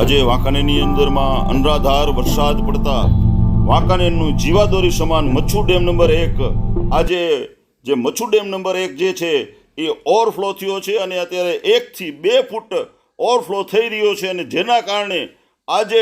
આજે વાંકાનેરની અંદરમાં અનરાધાર વરસાદ પડતા વાંકાનેરનું જીવાદોરી સમાન મચ્છુ ડેમ નંબર એક, આજે જે મચ્છુ ડેમ નંબર એક જે છે, એ ઓવરફ્લો થયો છે અને અત્યારે એકથી બે ફૂટ ઓવરફ્લો થઈ રહ્યો છે અને જેના કારણે આજે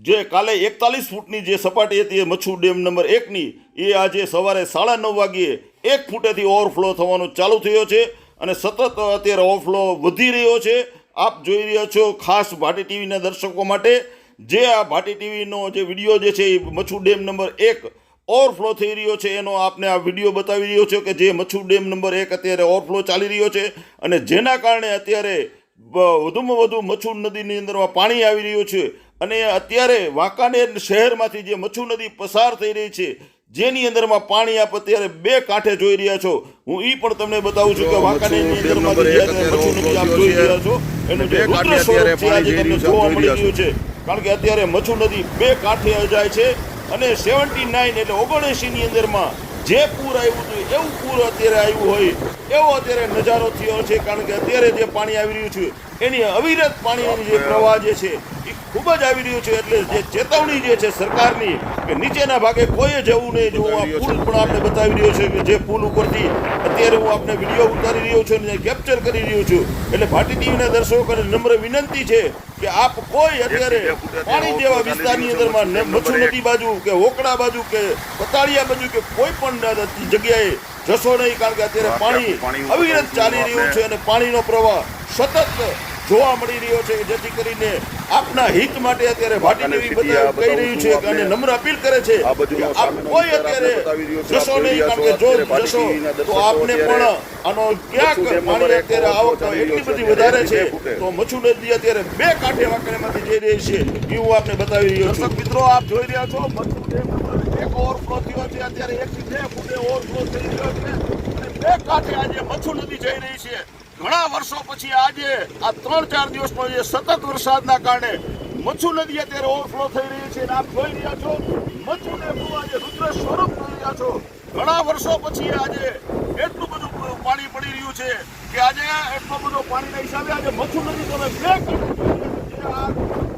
જે કાલે એકતાલીસ ફૂટની જે સપાટી હતી એ મચ્છુ ડેમ નંબર એકની, એ આજે સવારે સાડા નવ વાગ્યે એક ફૂટેથી ઓવરફ્લો થવાનું ચાલુ થયો છે અને સતત અત્યારે ઓવરફ્લો વધી રહ્યો છે. આપ જોઈ રહ્યા છો ખાસ ભાટી ટીવીના દર્શકો માટે. જે આ ભાટી ટીવીનો જે વીડિયો જે છે એ મચ્છુ ડેમ નંબર એક ઓવરફ્લો થઈ રહ્યો છે. એનો આપને આ વીડિયો બતાવી રહ્યો છે કે જે મચ્છુ ડેમ નંબર એક અત્યારે ઓવરફ્લો ચાલી રહ્યો છે અને જેના કારણે અત્યારે વધુમાં વધુ મચ્છુ નદીની અંદરમાં પાણી આવી રહ્યું છે. અને અત્યારે વાંકાનેર શહેરમાંથી જે મચ્છુ નદી પસાર થઈ રહી છે જેની અંદરમાં પાણી આપ અત્યારે બે કાંઠે જોઈ રહ્યા છો. હું ઈ પણ તમને બતાવું છું કે વાંકાનેરની મચ્છુ ડેમ અંદરમાંથી નંબર જે એક મચ્છુ નદી આપ જોઈ રહ્યા છો એનું જે રુદ્ર સ્વરૂપ છે આજે તમને જોવા મળી રહ્યું છે. કારણ કે અત્યારે મચ્છુ નદી બે કાંઠે જાય છે અને સેવન્ટી નાઇન એટલે ઓગણએંશી ની અંદરમાં જે પૂર આવ્યું હતું એવું પૂર અત્યારે આવ્યું હોય. એવો અત્યારે નજારો થયો છે કારણ કે અત્યારે જે પાણી આવી રહ્યું છે એની અવિરત પાણીની જે પ્રવાહ જે છે એ ખૂબ જ આવી રહ્યું છે. એટલે જે ચેતવણી જે છે સરકારની કે નીચેના ભાગે કોઈએ જવું નહીં જો આ પુલ પણ આપણે બતાવી રહ્યો છે કે જે પુલ ઉપરથી અત્યારે હું આપને વીડિયો ઉતારી રહ્યો છું અને કેપ્ચર કરી રહ્યો છું. એટલે ભાટી ટીવીના દર્શકોને નમ્ર વિનંતી છે કે આપ કોઈ અત્યારે પાણી જેવા વિસ્તારની અંદરમાં મચ્છુ નદી બાજુ કે ઓકડા બાજુ કે પતાળિયા બાજુ કે કોઈ પણ જગ્યાએ જશો નહીં કારણ કે અત્યારે પાણી અવિરત ચાલી રહ્યું છે અને પાણીનો પ્રવાહ સતત જોવા મળી રહ્યો છે જેથી કરીને આપના હિત માટે અત્યારે ભાટી વાંકાનેર ટીવી city આ બતાવી કહી રહ્યું છે અને નમ્ર અપીલ કરે છે આપ કોઈ અત્યારે. જશો નહીં કારણ કે જો જશો તો આપને પણ આનો ક્યાંક પાણી અત્યારે આવક એટલી બધી વધારે છે. તો મચ્છુ નદી અત્યારે બે કાંઠે વાંકણેમાંથી જઈ રહી છે. એવું આપને બતાવી રહ્યો છું. મિત્રો આપ જોઈ રહ્યા છો મચ્છુ એક ઓવરફ્લો થયો છે, અત્યારે એક થી બે ફૂટે ઓવરફ્લો થઈ રહ્યો છે. અને બે કાંઠે આજે મચ્છુ નદી જઈ રહી છે. ઘણા વર્ષો પછી આજે આ ત્રણ ચાર દિવસનો જે સતત વરસાદના કારણે મચ્છુ નદી અત્યારે ઓવરફ્લો થઈ રહી છે અને આપ જોઈ રહ્યા છો મચ્છુ ડેમનું આજે રુદ્ર સ્વરૂપ જોઈ રહ્યા છો. ઘણા વર્ષો પછી આજે એટલું બધું પાણી પડી રહ્યું છે કે આજે એટલો બધો પાણીના હિસાબે આજે મચ્છુ નદી તમે બે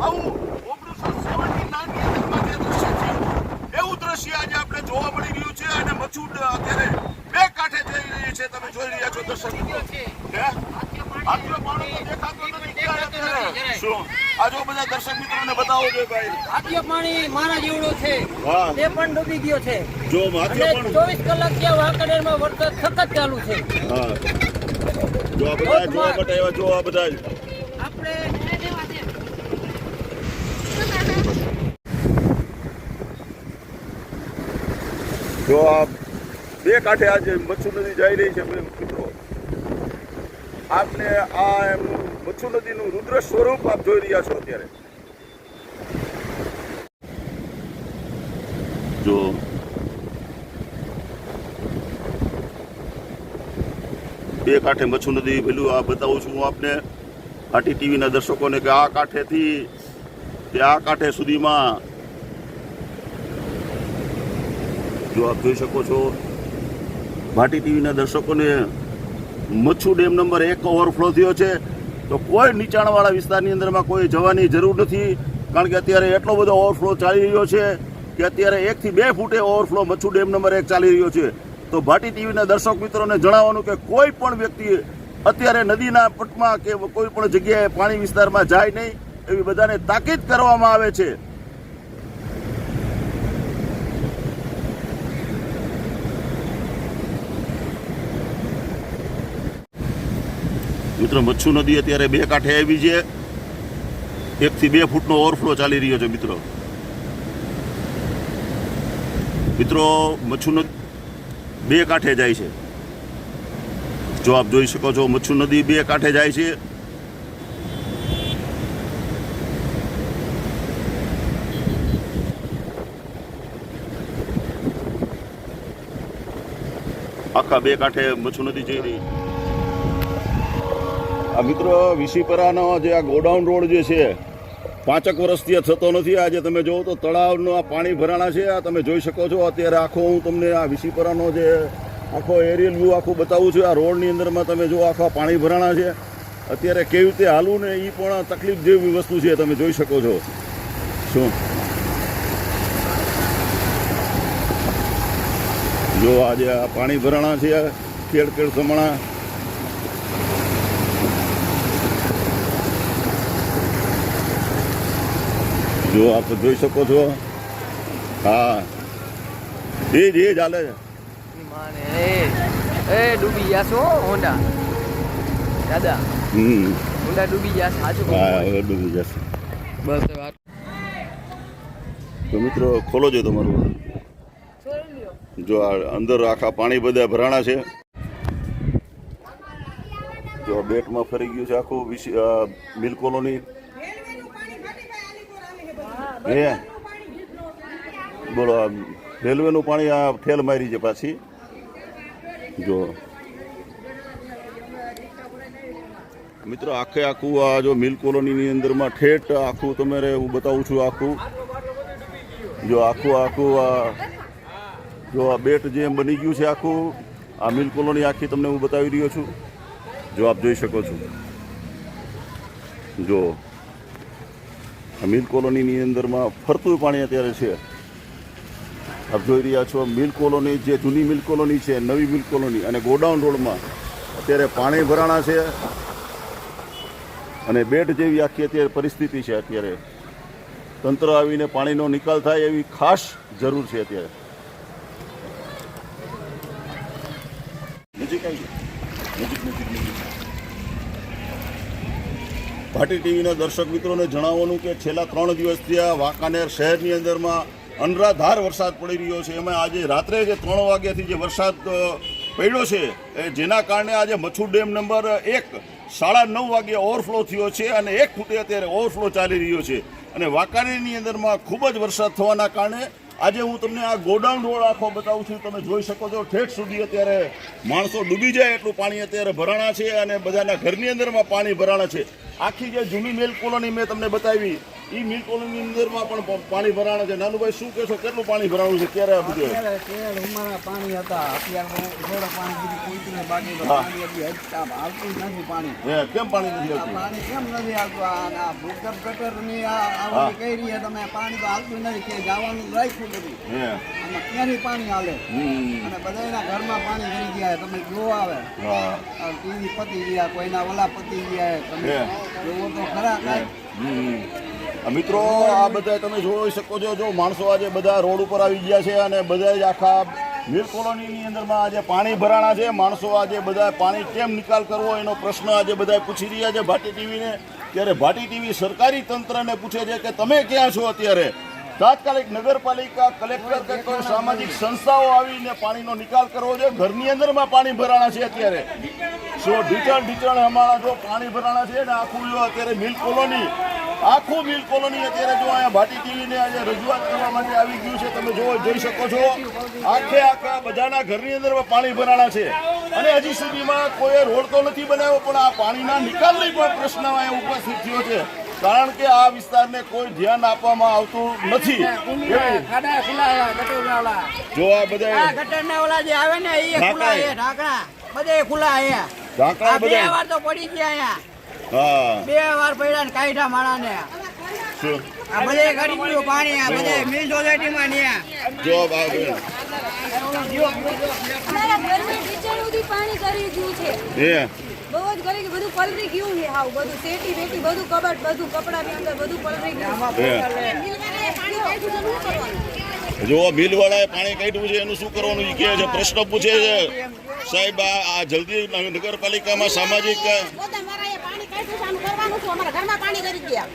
આવું ઓગણીસો સેવન્ટી નાઇનની અંદરમાં જે દ્રશ્ય થયું એવું દ્રશ્ય આજે આપણે જોવા મળી રહ્યું છે અત્યારે બે કાંઠે જઈ રહી છે તમે જોઈ રહ્યા છો દર્શક. મિત્રો. જો બધા દર્શક મિત્રોને બતાવો છો ભાઈ. હાથીઓ પાણી મારા જેવડો છે. તે પણ ડૂબી ગયો છે. જો હાથીઓ અને પણ. કલાક ત્યાં વાંકાનેરમાં વરસાદ સખત ચાલુ છે. હા. જો બધા જોવા માટે જો આ બધા આપણે જો આ બે કાંઠે આજે મચ્છુ નદી જઈ રહી છે મિત્રો, આપને આ એમ મચ્છુ નદીનું રુદ્ર સ્વરૂપ આપ જોઈ રહ્યા છો અત્યારે. જો બે કાંઠે મચ્છુ નદી પેલું આ બતાવું છું હું આપને. આટી ટીવીના દર્શકોને કે આ કાંઠેથી તે આ કાંઠે સુધીમાં જો આપ જોઈ શકો છો ભાટી ટીવીના દર્શકોને મચ્છુ ડેમ નંબર એક ઓવરફ્લો થયો છે. તો કોઈ નીચાણવાળા વિસ્તારની અંદરમાં કોઈ જવાની જરૂર નથી, કારણ કે અત્યારે એટલો બધો ઓવરફ્લો ચાલી રહ્યો છે કે અત્યારે એકથી બે ફૂટે ઓવરફ્લો મચ્છુ ડેમ નંબર એક ચાલી રહ્યો છે. તો ભાટી ટીવીના દર્શક મિત્રોને જણાવવાનું કે કોઈ પણ વ્યક્તિ અત્યારે નદીના પટમાં કે કોઈ પણ જગ્યાએ પાણી વિસ્તારમાં જાય નહીં, એવી બધાને તાકીદ કરવામાં આવે છે. મિત્રો, મચ્છુ નદી અત્યારે બે કાંઠે આવી છે. એકથી બે ફૂટનો ઓવરફ્લો ચાલી રહ્યો છે, મિત્રો. મિત્રો, મચ્છુ નદી બે કાંઠે જાય છે. જો આપ જોઈ શકો છો, મચ્છુ નદી બે કાંઠે જાય છે. આખા બે કાંઠે મચ્છુ નદી જઈ રહી આ મિત્રો વિશીપરાનો જે આ ગોડાઉન રોડ જે છે, પાંચક વર્ષથી આ થતો નથી. આજે તમે જોવો તો તળાવનું આ પાણી ભરાણા છે. આ તમે જોઈ શકો છો, અત્યારે આખો હું તમને આ વિશીપરાનો જે આખો એરિયલ વ્યૂ આખું બતાવું છું. આ રોડની અંદરમાં તમે જો આખા પાણી ભરાણા છે. અત્યારે કેવી રીતે હાલવું ને એ પણ તકલીફ જેવી વસ્તુ છે, તમે જોઈ શકો છો. શું? જો આજે આ પાણી ભરાણા છે ખેડ ખેડ સમણા જો આપ જોઈ શકો છો. હા. એ જ એ જ હાલે છે. એ ડૂબી ગયા છો હોન્ડા દાદા. હમ. હોન્ડા ડૂબી ગયા સાચું હા હવે ડૂબી જશે બસ વાત. તો મિત્રો ખોલો જો તમારું. જો આ અંદર આખા પાણી બધા ભરાણા છે. જો બેટમાં ફરી ગયું છે આખું મિલ કોલોની. હે બોલો રેલવેનું પાણી આ ઠેલ મારી છે પાછી. જો. મિત્રો, આખે આખું આ જો મિલ કોલોનીની અંદરમાં ઠેઠ આખું તમારે હું બતાવું છું આખું. જો આખું આખું આ, જો આ બેટ જે બની ગયું છે આખું, આ મિલ કોલોની આખી તમને હું બતાવી રહ્યો છું. જો આપ જોઈ શકો છો. જો. મિલ કોલોનીની અંદરમાં ફરતું પાણી અત્યારે છે. આપ જોઈ રહ્યા છો, મિલ કોલોની જે જૂની મિલ કોલોની છે, નવી મિલ કોલોની અને ગોડાઉન રોડમાં અત્યારે પાણી ભરાણા છે. અને બેટ જેવી આખી અત્યારે પરિસ્થિતિ છે અત્યારે. તંત્ર આવીને પાણીનો નિકાલ થાય એવી ખાસ જરૂર છે અત્યારે. ભાટી ટીવીના દર્શક મિત્રોને જણાવવાનું કે છેલ્લા ત્રણ દિવસથી આ વાંકાનેર શહેરની અંદરમાં અનરાધાર વરસાદ પડી રહ્યો છે. એમાં આજે રાત્રે જે ત્રણ વાગ્યાથી જે વરસાદ પડ્યો છે, એ જેના કારણે આજે મચ્છુ ડેમ નંબર એક સાડા નવ વાગે ઓવરફ્લો થયો છે અને એક ફૂટે અત્યારે ઓવરફ્લો ચાલી રહ્યો છે. અને વાંકાનેરની અંદરમાં ખૂબ જ વરસાદ થવાના કારણે આજે હું તમને આ ગોડાઉન રોડ આખો બતાવું છું. તમે જોઈ શકો છો, ઠેઠ સુધી અત્યારે માણસો ડૂબી જાય એટલું પાણી અત્યારે ભરાણા છે અને બધાના ઘરની અંદરમાં પાણી ભરાણા છે. આખી જે જૂની મેલ કોલોની મેં તમને બતાવી એ મિલ કોલોની અંદરમાં પણ પાણી ભરાણ છે. નાનુભાઈ શું કહેશો? કેટલું પાણી ભરાણું છે? ક્યારે આ બધું ઉમરા પાણી હતા. અત્યારે પાણી બીજું કોઈ બાકી પાણી હજી આવતું નથી પાણી. કેમ પાણી નથી આવતું? પાણી કેમ નથી આવતું? આ ભૂગર્ભ ગટરની આ કઈ રહી તમે પાણી તો આવતું નથી. કે જવાનું રાખ્યું નથી હે. આમાં ક્યાંથી પાણી હાલે? અને બધાના ઘરમાં પાણી ભરી ગયા તમે જો આવે. ટીવી પતી ગયા કોઈના ઓલા પતી ગયા. તમે. જોવો તો ખરા કાંઈ. મિત્રો, આ બધા તમે જોઈ શકો છો, જો માણસો આજે બધા રોડ ઉપર આવી ગયા છે અને બધા જ આખા મિલ કોલોનીની અંદરમાં આજે પાણી ભરાણા છે. માણસો આજે બધા પાણી કેમ નિકાલ કરવો એનો પ્રશ્ન આજે બધા પૂછી રહ્યા છે ભાટી ટીવીને. ત્યારે ભાટી ટીવી સરકારી તંત્રને પૂછે છે કે તમે ક્યાં છો અત્યારે? તાત્કાલિક નગરપાલિકા, કલેક્ટર કે સામાજિક સંસ્થાઓ આવીને પાણીનો નિકાલ કરવો છે? ઘરની અંદરમાં પાણી ભરાણા છે અત્યારે. સો ઢીચણ ઢીચણ અમારા જો પાણી ભરાણા છે ને આખું જો અત્યારે મિલ કોલોની આખું મિલ કોલોની અત્યારે જો અહીંયા ભાટી ટીવીને આજે રજૂઆત કરવા માટે આવી ગયું છે તમે જો જોઈ શકો છો. આખે આખા બધાના ઘરની અંદર પાણી ભરાણા છે. અને હજી સુધીમાં કોઈ રોડ તો નથી બનાવ્યો પણ આ પાણીના નિકાલની પણ પ્રશ્ન અહીંયા ઉપસ્થિત થયો છે. કારણ કે આ વિસ્તારને કોઈ ધ્યાન આપવામાં આવતું નથી. જો આ બધા ગટરના ઓલા જે આવે ને એ ખુલ્લા એ. ઢાંકણા. બધે ખુલ્લા છે ઢાંકણા બધા વાર તો પડી ગયા અહીંયા. હા. બે વાર પડ્યા ને કાઢ્યા માણાને શું? આ બધે પાણી આ બધે મિલ સોસાયટીમાં ને આ. જો આ બેન. અમારા સુધી પાણી કરી ગયું છે. હે. બહુ જ કરી ગયું બધું પલરી ગયું છે હાવ બધું શેટી બેટી બધું કબાટ બધું કપડા ની અંદર બધું પલરી ગયું. હે. મિલવાળાએ પાણી કાઢ્યું છે, જો મિલ વાળાએ પાણી કાઢ્યું છે એનું શું કરવાનું? એ કહે છે પ્રશ્ન પૂછે છે. સાહેબ આ આ જલ્દી નગરપાલિકામાં સામાજિક કાઢ્યું કરવાનું? અમારા ઘરમાં પાણી કરી ગયા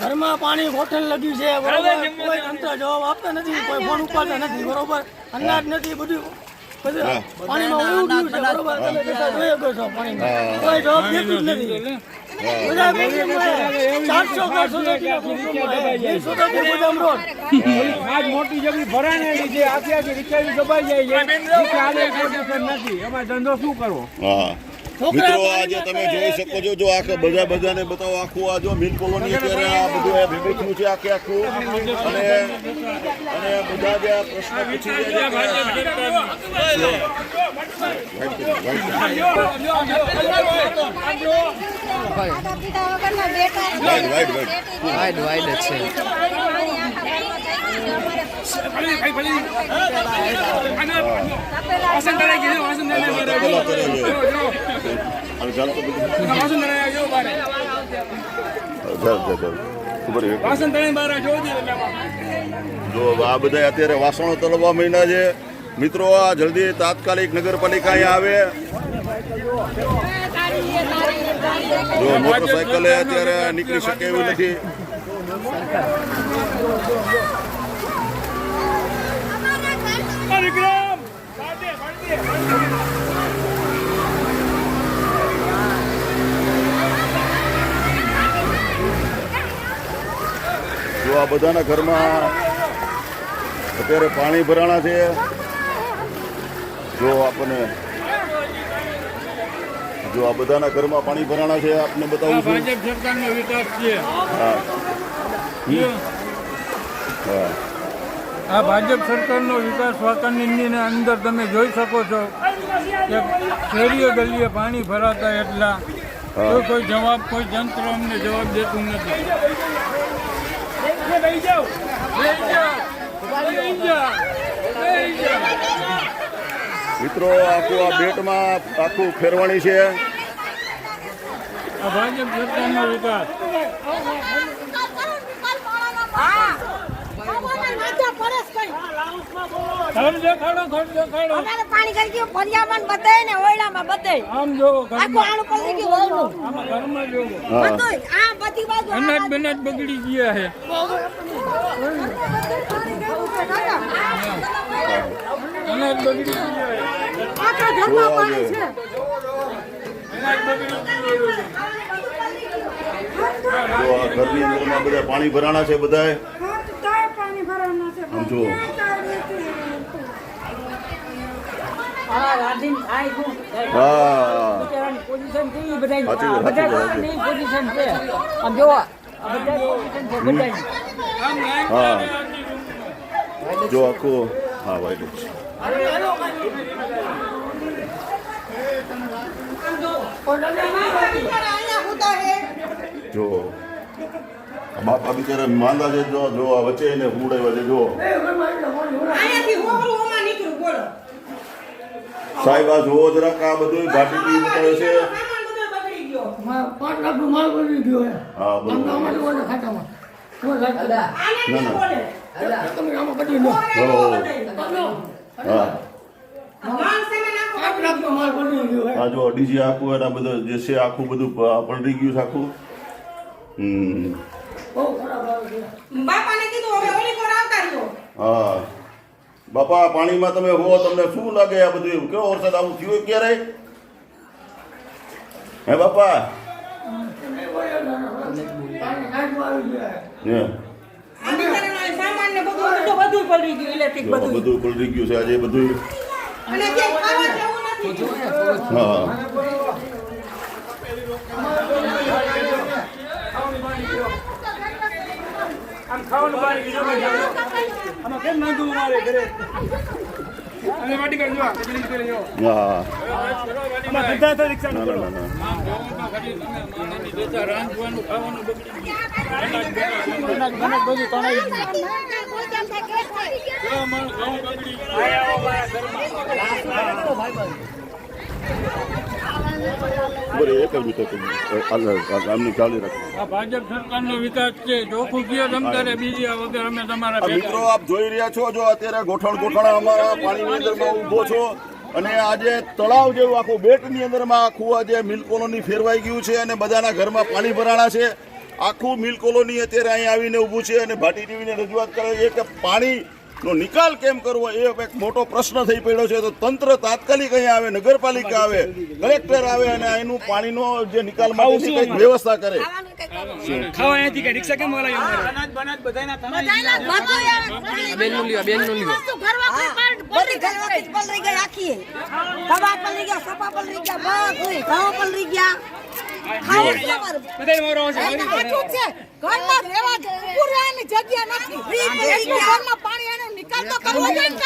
ઘરમાં પાણી હોટલ લગ્યું છે બરોબર? કોઈ તંત્ર જવાબ આપતા નથી કોઈ ફોન ઉપાડતા નથી બરોબર? અનાજ નથી બધું. પાણીમાં ઉડ્યું છે બરોબર? તમે જોઈ શકો છો પાણીમાં. કોઈ જવાબ દેતું જ નથી. ચારસો આજ મોટી જમી ભરાણેલી છે આખી આખી રિક્ષાની દબાઈ જાય છે. રિક્ષા નથી. ધંધો શું કરવો? હા. મિત્રો આજે તમે જોઈ શકો છો જો આખે બધા બધાને બતાવો આખું આ જો મિલ કોલોની અત્યારે આ બધું આ ભેગું થયું છે આખે આખું અને અને બધા જે આ પ્રશ્ન પૂછી રહ્યા છે કે- ખાધા પીધા છે. જ આ બધા અત્યારે વાસણો તળવા મહિના છે મિત્રો આ જલ્દી તાત્કાલિક નગરપાલિકા અહીંયા આવે જો મોટરસાયકલે અત્યારે નીકળી શકે એવું નથી જો આ બધાના ઘરમાં અત્યારે પાણી ભરાણા છે જો આપણને જો આ બધાના ઘરમાં પાણી ભરાણા છે આપને બતાવું છું. ભાજપ સરકારનો વિકાસ છે. હા. આ ભાજપ સરકારનો વિકાસ વાતાવરણની અંદર તમે જોઈ શકો છો કે શેરીએ ગલીએ પાણી ભરાતા એટલા. કોઈ જવાબ કોઈ તંત્ર અમને જવાબ દેતું નથી. મિત્રો આખું આ બેટમાં આખું ફેરવાણી છે. આ ભાજપ સરકારનો વિકાસ. દેખાડો પાણી કરી ગયું ફરિયામાં બધાય ને ઓયડામાં બધાય આમ જોવો આખું આણું પડી ગયું ઓયડું. ઘરમાં જોવો. હા. આ બધી બાજુ અનાજ બનાજ બગડી ગયા છે. અનાજ બગડી ગયા છે. આખા જો ઘરમાં પાણી છે. અનાજ બગડી ગયું છે. જો આ ઘરની અંદરમાં બધા પાણી ભરાણા છે બધાય. આમ જુઓ હા પોઝિશન કેવી બધા સાચી વાત, સાચી વાત, સાચી. પોઝિશન છે આમ જોવો આ બધા પોઝિશન છે બધાની હા. જો આખું હા જ છે. જો આ બાપા બિચારા માંદા છે જો જો આ વચ્ચે એને ઉડાવ્યા છે જો. અહીંયાથી હોકરું ઓમાં નીકળ્યું, બોલો. સાહેબ આ જોવો જરાક આ બધું ભાટી છે. બધો બગડી ગયો. પાંચ લાખનો માલ બની ગયો હા બરોબર. ખાતામાં. નહીં બોલે. તમે આમાં કઢી લો. હા. આ જો ડીજે આખું એના બધા જે છે આખું બધું પ- પલળી ગયું છે આખું. હમ. છે. બાપાને કીધું હવે ઓલી કોર આવતા રહ્યો. હા. બાપા પાણીમાં તમે હો, તમને શું લાગે આ બધું એવું? કેવો વરસાદ આવું થયું ક્યારે? હે બાપા? બધું બધું ગયું છે, આજે બધું. હા. આમ ખાવાનું બહાર ગયું આમાં કેમ નાખ્યું મારે ઘરે અને વાટી કાઢ જો કચરી કરી જો હા આમાં ધંધા તો રિક્ષા ના ના ના આમ જોવો તો ખરી તમે રાંધવાનું ખાવાનું બગડી ગયું બનાજ બધું તણાઈ ગયું જો મારું ઘઉં બગડી. આયા આવો મારા ઘરમાં. બરે એક જ મિનિટ આમની ચાલી રાખો. ભાજપ સરકારનો વિકાસ છે. ચોખ્ખું કયો તમ બીજી વગર અમે તમારા મિત્રો આપ જોઈ રહ્યા છો જો અત્યારે ગોઠણ ગોઠણ અમારા પાણીની અંદરમાં ઊભો છો અને આજે તળાવ જેવું આખું બેટની અંદરમાં આખું આજે મિલ કોલોની ફેરવાઈ ગયું છે અને બધાના ઘરમાં પાણી ભરાણા છે. આખું મિલ કોલોની અત્યારે અહીંયા આવીને ઊભું છે અને ભાટી ટીવીને રજૂઆત કરે છે કે પાણીનો નિકાલ કેમ કરવો? એ એક મોટો પ્રશ્ન થઈ પડ્યો છે. તો તંત્ર તાત્કાલિક અહીંયા આવે નગરપાલિકા આવે કલેક્ટર આવે અને એનું પાણીનો જે નિકાલ માટે કંઈક વ્યવસ્થા કરે. ખાવા અહીંયાથી કઈ રિક્ષા કેમ બોલાવી અનાજ બનાજ બધાના બધું યાર. બેનનું લ્યો લ્યો. ઘરમાં કોઈ પણ બધી ઘરવાળી પલળી ગઈ આખી કબાબ પલળી ગયા સપા પલળી ગયા બધું ઘઉં પલળી ગયા. ઘરમાં રહેવા જ જગ્યા નથી. ઘરમાં પાણી એનો નિકાલ તો કરવો જોઈએ ને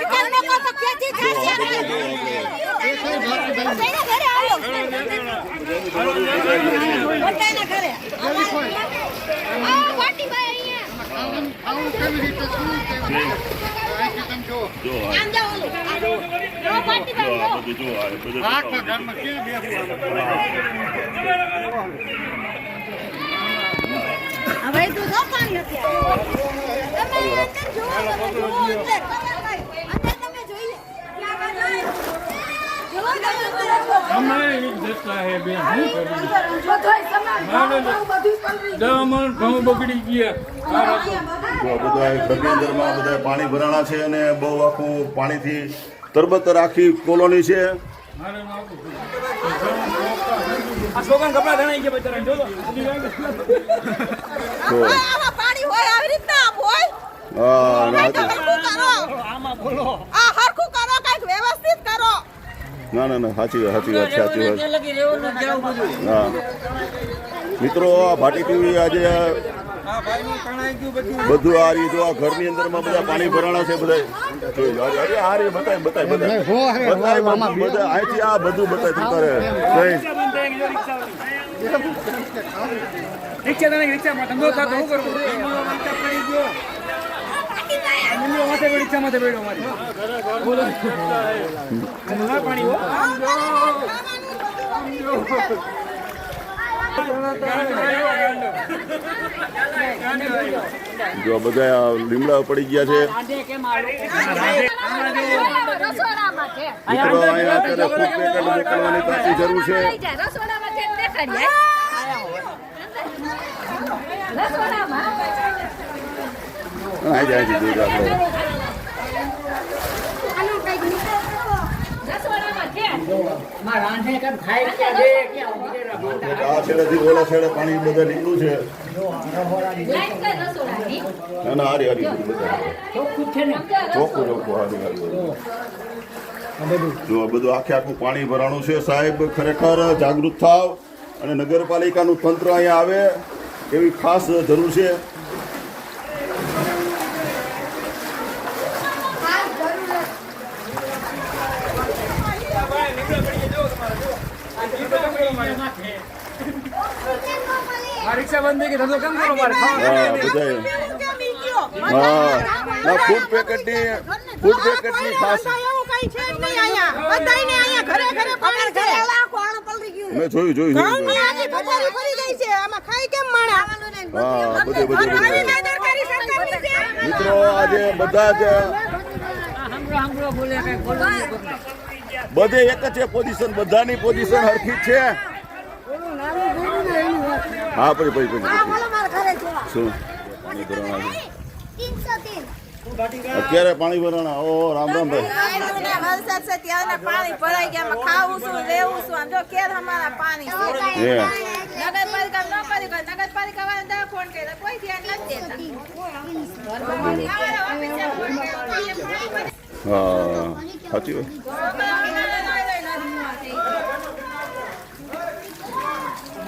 નિકાલ ન કરો તો ખેતી થશે ઘરે. આવો વાટીભાઈ અહીંયા. આવો જો આ બધું હવે તું જો પાણી તમે અંદર જુઓ, તમે જુઓ? અંદર તમે જોઈએ. ત્યાં આગળ નહીં. જુઓ તમે અંદર. અમારે હે બેન ઘઉં બગડી ગયા. બધા બધા પાણી ભરાણા છે અને બહુ આખું પાણીથી તરબતર આખી કોલોની છે. વ્યવસ્થિત કરો. ના ના ના સાચી વાત સાચી વાત સાચી વાત હા મિત્રો આ ભાટી ટીવી આજે બધું આ રીતે આ ઘરની અંદરમાં બધા પાણી ભરાણા છે બધા અરે આ રે બતાય બતાય બતાય બતાય બધા અહીંથી આ બધું બતાય તું રિક્ષા રિક્ષા માથે પડ્યો મારી બોલો ના પાણી હો જો બધા આ લીમડા પડી ગયા છે. રસોડામાં મિત્રો અહીંયા અત્યારે ફૂડ પેકેટ મોકલવાની તાતી જરૂર છે. રસોડામાં? રસોડામાં છે આ છેડેથી ઓલા છેડે પાણી બધા નીકળ્યું છે ના ના હારી હારી ચોખ્ખું ચોખ્ખું હારી બધું આખે આખું પાણી ભરાણું છે સાહેબ. ખરેખર જાગૃત થાવ. અને નગરપાલિકાનું તંત્ર અહીંયા આવે. એવી ખાસ જરૂર છે આ રિક્ષા બંધ થઈ ગઈ ધંધો કેમ કરો મારે હા બધાય હા ના ફૂડ પેકેટની ફૂડ પેકેટની ખાસ એવું કઈ છે જ નહીં અહીંયા બધાયને અહીંયા. ફૂડ ઘરે પાણી છે. કોણ પલળી ગયું મેં જોયું જોયું જોયું. ઘઉંની આખી પથારી ભરી ગઈ છે. આમાં ખાઈ કેમ માણા? હા બધે બધે બધે. આવી બેદરકારી સરકારની છે. મિત્રો આજે બધા જ બધે એક જ છે પોઝિશન. બધાની પોઝિશન હરખી જ છે. હા પડી પડી પડી શું? અત્યારે પાણી ભરાણા ઓ રામ રામ ભાઈ. સાચી છે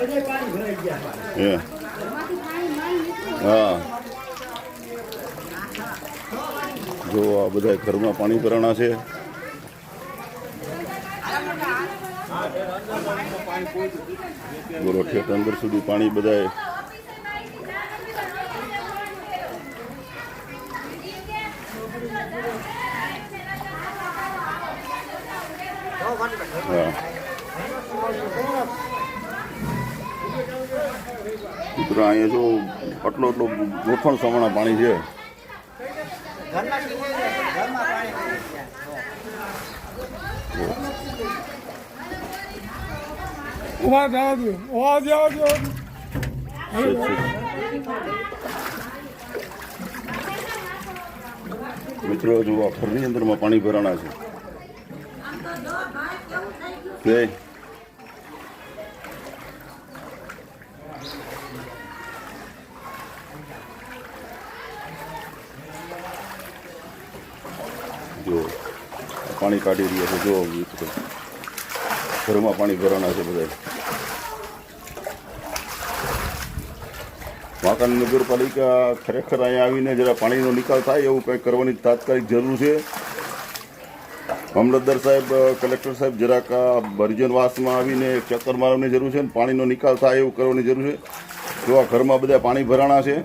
એ હા. જો આ બધા ઘરમાં પાણી ભરાણા છે. બોલો, ઠેઠ અંદર સુધી પાણી બધાય. હા. મિત્રો અહીંયા જો આટલો આટલો ગોઠવણ સમાણા પાણી છે. ઊભા જવા દો ઊભા જવા દો મિત્રો જો આ ઘરની અંદરમાં પાણી ભરાણા છે. જો પાણી કાઢી રહ્યા છે, જો ઘરમાં પાણી ભરાણા છે બધા વાંકાનેર નગરપાલિકા ખરેખર અહીંયા આવીને જરા પાણીનો નિકાલ થાય એવું કંઈક કરવાની તાત્કાલિક જરૂર છે? મામલતદાર સાહેબ, કલેક્ટર સાહેબ જરાક આ બરજનવાસમાં આવીને ચક્કર મારવાની જરૂર છે અને પાણીનો નિકાલ થાય એવું કરવાની જરૂર છે? જો આ ઘરમાં બધા પાણી ભરાણા છે?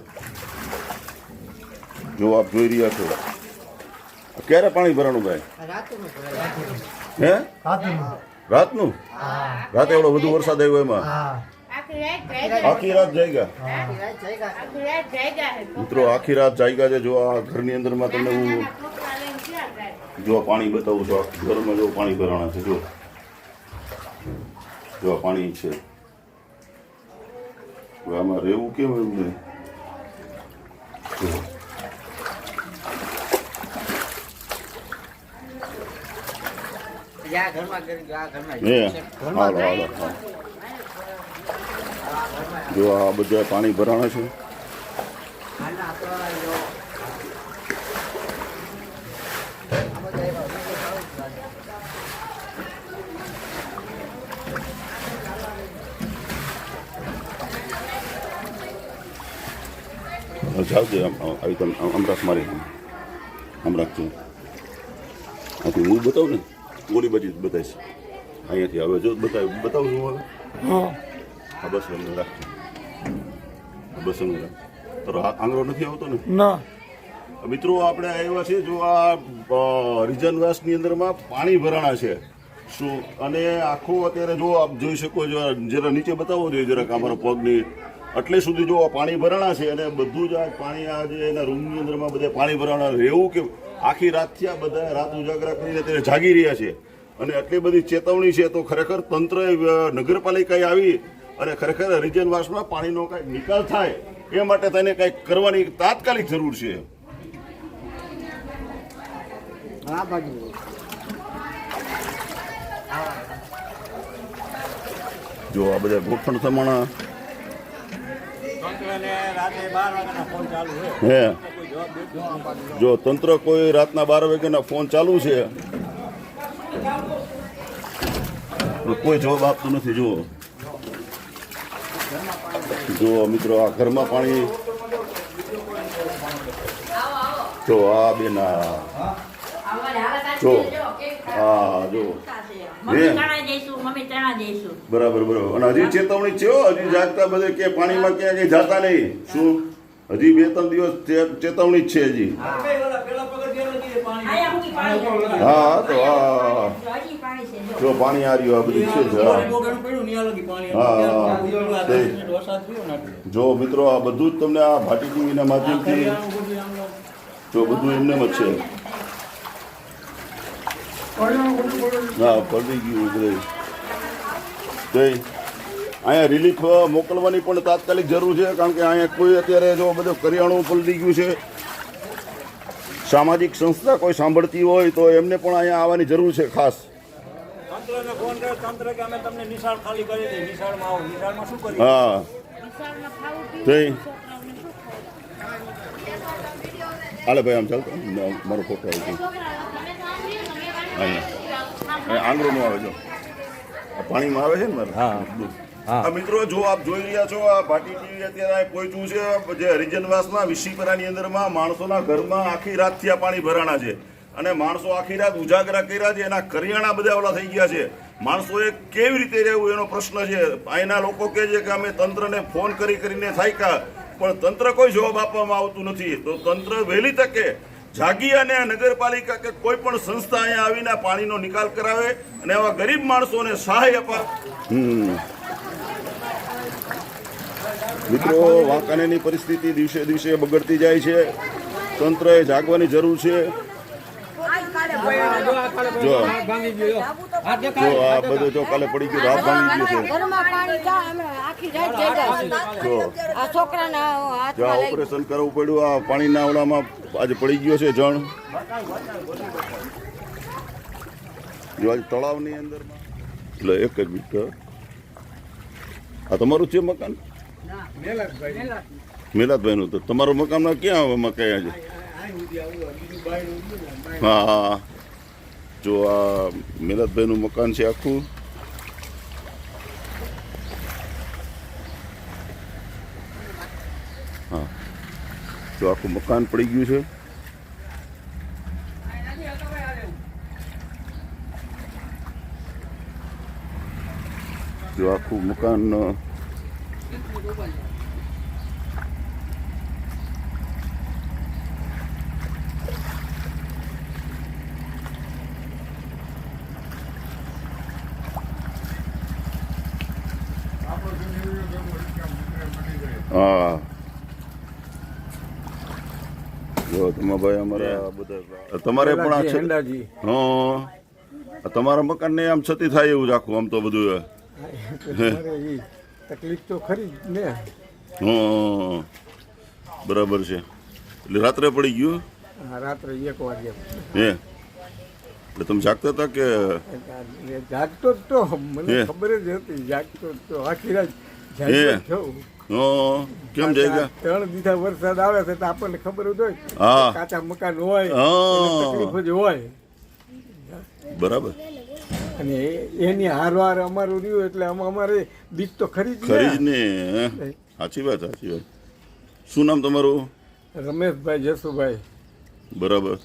જો આપ જોઈ રહ્યા છો. ક્યારે પાણી ભરાણું ભાઈ? હે? રાતનું? રાતે એવડો વધુ વરસાદ આવ્યો એમાં? આખી રાત જાયગા? મિત્રો, આખી રાત જાયગા છે. જો આ ઘરની અંદરમાં તમને હું જો પાણી બતાવું છું આખી ઘરમાં જો પાણી ભરાણા છે, જો. જો પાણી છે. આમાં રહેવું કેમ એવું નહીં જો. જા ઘરમાં કરી જા ઘરમાં હે હાલો હાલો જો આ બધા પાણી ભરાણા છે. જાવ દે આમ આમ- આવી તમે આમ રાખ મારી આમ રાખજો આથી હું બતાવું ને? ઓલી બાજુ જ બતાવીશ. અહીંયાથી હવે જો બતાવ બતાવું છું હવે. હા. બસ એમને રાખજો. બસ એમને રાખ તારો આંગળો નથી આવતો ને? ના. મિત્રો આપણે આવ્યા છે જો આ રિજન વાસની અંદરમાં પાણી ભરાણા છે. શું? અને આખું અત્યારે જો આપ જોઈ શકો છો જરા નીચે બતાવો જોઈએ જરાક અમારા પગની. એટલે સુધી જો આ પાણી ભરાણા છે અને બધું જ આ પાણી આ જે એના રૂમની અંદરમાં બધા પાણી ભરાણા રહેવું કે આખી રાતથી આ બધા રાત ઉજાગરા કરીને તેને જાગી રહ્યા છે. અને આટલી બધી ચેતવણી છે તો ખરેખર તંત્ર નગરપાલિકાએ આવી અને ખરેખર રિજનવાસમાં પાણીનો કંઈક નિકાલ થાય એ માટે તેને કંઈક કરવાની તાત્કાલિક જરૂર છે. આ બાજુ. જો આ બધા ગોઠણ થમાણા. હે. જો તંત્ર કોઈ રાતના બાર વાગ્યાના ફોન ચાલુ છે કોઈ જવાબ આપતું નથી જુઓ. જો મિત્રો આ ઘરમાં પાણી. જો આ બેન. જો. હા જો. બરાબર બરાબર. અને હજી ચેતવણી છે હજી જાગતા બધે કે પાણીમાં ક્યાં કઈ જાતા નહીં. શું? હજી બે ત્રણ દિવસ ચેતવણી જ છે હજી. હા તો હા જો પાણી આ રહ્યું આ બધું છે જ હા. જો મિત્રો આ બધું જ તમને આ ભાટી ટીવીના માધ્યમથી જો બધું એમને જ છે. હા પડી ગયું જય. અહીંયા રિલીફ મોકલવાની પણ તાત્કાલિક જરૂર છે કારણ કે અહીંયા કોઈ અત્યારે જો બધું કરિયાણું પલટી ગયું છે. સામાજિક સંસ્થા કોઈ સાંભળતી હોય તો એમને પણ અહીંયા આવવાની જરૂર છે ખાસ. તંત્રને ફોન કરે તંત્ર કે અમે તમને નિશાળ ખાલી કરી દઈએ નિશાળમાં આવો. નિશાળમાં શું કરીએ? હા. તે હાલે ભાઈ આમ ચાલતો? મારો ફોટો આવી ગયો. અહીંયા. અહીંયા આંગળો નો આવે જો. પાણીમાં આવે છે ને મારે? હા. આ મિત્રો જો આપ જોઈ રહ્યા છો આ ભાટી ટીવી અત્યારે પહોંચ્યું છે જે હરિજનવાસના વિશીપરાની અંદરમાં માણસોના ઘરમાં આખી રાતથી આ પાણી ભરાણા છે. અને માણસો આખી રાત ઉજાગરા કર્યા છે એના કરિયાણા બધા ઓલા થઈ ગયા છે. માણસોએ કેવી રીતે રહેવું એનો પ્રશ્ન છે. અહીંના લોકો કહે છે કે અમે તંત્રને ફોન કરી કરીને થાયકા પણ તંત્ર કોઈ જવાબ આપવામાં આવતું નથી. તો તંત્ર વહેલી તકે જાગી અને નગરપાલિકા કે કોઈ પણ સંસ્થા અહીંયા આવીને પાણીનો નિકાલ કરાવે અને આવા ગરીબ માણસોને સહાય અપાવે. મિત્રો વાંકાનેરની પરિસ્થિતિ દિવસે દિવસે બગડતી જાય છે. તંત્રએ જાગવાની જરૂર છે. જો જો આ બધું જો કાલે પડી ગયું રાત ભાંગી ગયું છે. જો આ ઓપરેશન કરવું પડ્યું આ પાણીના ઓલામાં આજે પડી ગયો છે જણ. જો આજે તળાવની અંદર એટલે એક જ મિનિટ આ તમારું છે મકાન? મેલાતભાઈ. નું તો તમારું મકાન ક્યાં મકાઈ આજે? હા. જો આ મિલતભાઈનું મકાન છે આખું. હા. જો આખું મકાન પડી ગયું છે. જો આખું મકાન હા. જો તમારા ભાઈ અમારા બધા તમારે પણ આ હા. તમારા મકાનને આમ છતી થાય એવું જ આખું આમ તો બધું. તકલીફ તો ખરી ને. હા બરાબર છે. એટલે રાત્રે પડી ગયું? હા રાત્રે એક વાગે હે? એટલે તમે જાગતા હતા કે? જાગતો જ તો મને. ખબર જ હતી જાગતો જ તો. આખી રાત. જાગતો કેમ જાગ્યા? ત્રણ દીધા વરસાદ આવે છે તો આપણને ખબર જ હોય કાચા મકાન હોય તકલીફ જ હોય. બરાબર. અને એ- એની હારવાર અમારું રહ્યું એટલે આમાં અમારે બીજ તો ખરી જ ખરી જ ને સાચી વાત સાચી વાત. શું નામ તમારું? રમેશભાઈ જસુભાઈ. બરાબર.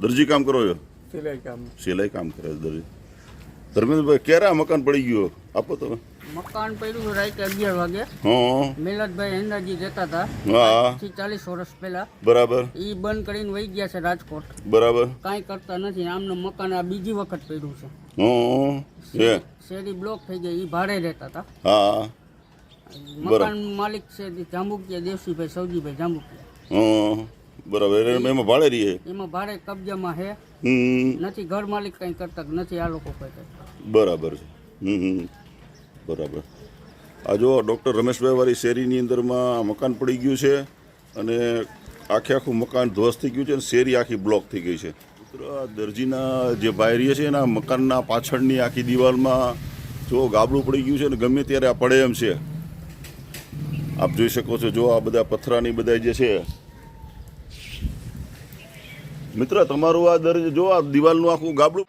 દરજી કામ કરો છો? સિલાઈ કામ. સિલાઈ કામ કરે છે દરજી. ધર્મેન્દ્રભાઈ ક્યારે આ મકાન પડી ગયો? આપો તમે. મકાન પડ્યું છે રાતે અગિયાર વાગે. હા. મિલતભાઈ હેંદાજી જતા હતા. હા. થી ચાલીસ વર્ષ પહેલા. બરાબર. ઈ બંધ કરીને વહી ગયા છે રાજકોટ. બરાબર. કાંઈ કરતા નથી. આમનું મકાન આ બીજી વખત પડ્યું છે. હા હે શેરી બ્લોક થઈ ગઈ ઈ ભાડે રહેતા હતા હા. મકાન માલિક છે જાંબુકિયા દેવસીભાઈ સૌજીભાઈ જાંબુકિયા. હમ બરાબર. એમાં ભાડે રહીએ એમાં ભાડે કબજામાં છે નથી ઘર માલિક કંઈ કરતા નથી આ લોકો કંઈ કરતા. બરાબર છે. હમ હમ. બરાબર. આ જો ડૉક્ટર રમેશભાઈ વાળી શેરીની અંદરમાં મકાન પડી ગયું છે અને આખે આખું મકાન ધ્વસ્ત થઈ ગયું છે અને શેરી આખી બ્લોક થઈ ગઈ છે. દરજીના જે બાયરીએ છે એના મકાનના પાછળની આખી દિવાલમાં જો ગાબડું પડી ગયું છે અને ગમે ત્યારે આ પડે એમ છે. આપ જોઈ શકો છો, જો આ બધા પથરાની બધા જે છે. મિત્ર, તમારું આ દરજ જો આ દિવાલનું આખું ગાબડું